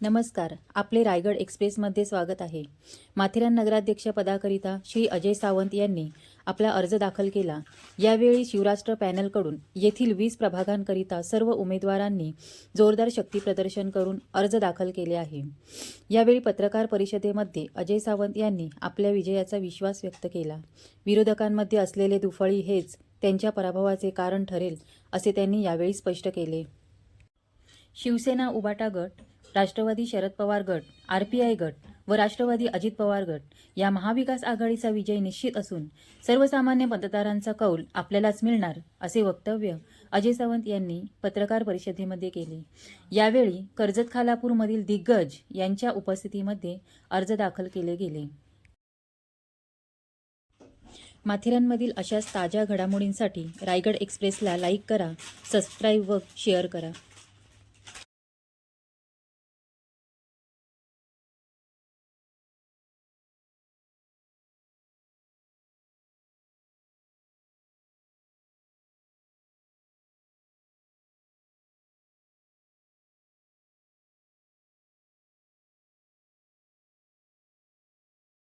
नमस्कार. आपले रायगड एक्सप्रेसमध्ये स्वागत आहे. माथेरान नगराध्यक्ष पदाकरिता श्री अजय सावंत यांनी आपला अर्ज दाखल केला. यावेळी शिवराष्ट्र पॅनलकडून येथील वीस प्रभागांकरिता सर्व उमेदवारांनी जोरदार शक्ती प्रदर्शन करून अर्ज दाखल केले आहे. यावेळी पत्रकार परिषदेमध्ये अजय सावंत यांनी आपल्या विजयाचा विश्वास व्यक्त केला. विरोधकांमध्ये असलेले दुफळी हेच त्यांच्या पराभवाचे कारण ठरेल असे त्यांनी यावेळी स्पष्ट केले. शिवसेना उबाटा गट राष्ट्रवादी शरद पवार गट आरपीआय गट व राष्ट्रवादी अजित पवार गट या महाविकास आघाडीचा विजय निश्चित असून सर्वसामान्य मतदारांचा कौल आपल्यालाच मिळणार असे वक्तव्य अजय सावंत यांनी पत्रकार परिषदेमध्ये केले. यावेळी कर्जत खालापूरमधील दिग्गज यांच्या उपस्थितीमध्ये अर्ज दाखल केले गेले. माथेरानमधील अशाच ताज्या घडामोडींसाठी रायगड एक्सप्रेसला लाईक करा सबस्क्राईब व शेअर करा.